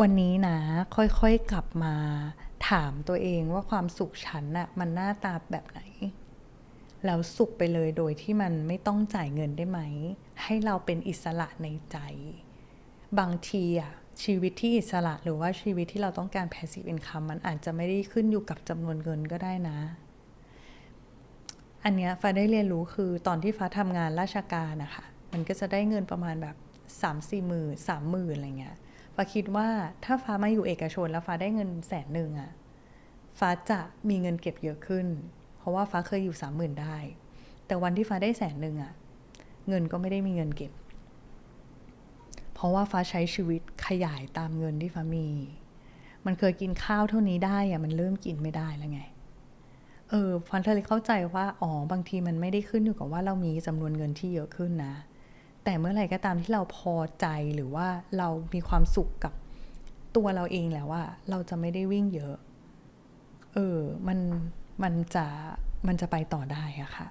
วันนี้นะ ค่อยๆกลับมาถามตัวเองว่าความสุขฉันน่ะมันหน้าตาแบบไหน แล้วสุขไปเลยโดยที่มันไม่ต้องจ่ายเงินได้ไหม ให้เราเป็นอิสระในใจ บางทีอะชีวิตที่อิสระหรือว่าชีวิตที่เราต้องการ passive income มันอาจจะไม่ได้ขึ้นอยู่กับจำนวนเงินก็ได้นะ อันเนี้ยฟ้าได้เรียนรู้คือตอนที่ฟ้าทำงานราชการนะคะ มันก็จะได้เงินประมาณแบบสามสี่หมื่นสามหมื่นอะไรเงี้ย ฟ้าคิดว่าถ้าฟ้ามาอยู่เอกชนแล้วฟ้าได้เงินแสนหนึ่งอะฟ้าจะมีเงินเก็บเยอะขึ้น เพราะว่าฟ้าเคยอยู่สามหมื่นได้ แต่วันที่ฟ้าได้แสนหนึ่งอะเงินก็ไม่ได้มีเงินเก็บ เพราะว่าฟ้าใช้ชีวิตขยายตามเงินที่ฟ้ามี มันเคยกินข้าวเท่านี้ได้อะมันเริ่มกินไม่ได้แล้วไง เออฟันเธอเลยเข้าใจว่า อ๋อ บางทีมันไม่ได้ขึ้นอยู่กับว่าเรามีจำนวนเงินที่เยอะขึ้นนะ แต่เมื่อไหร่ก็ตามที่เราพอใจหรือว่าเรามีความสุขกับตัวเราเองแล้วว่าเราจะไม่ได้วิ่งเยอะ เออ มัน มันจะ มันจะไปต่อได้อะค่ะ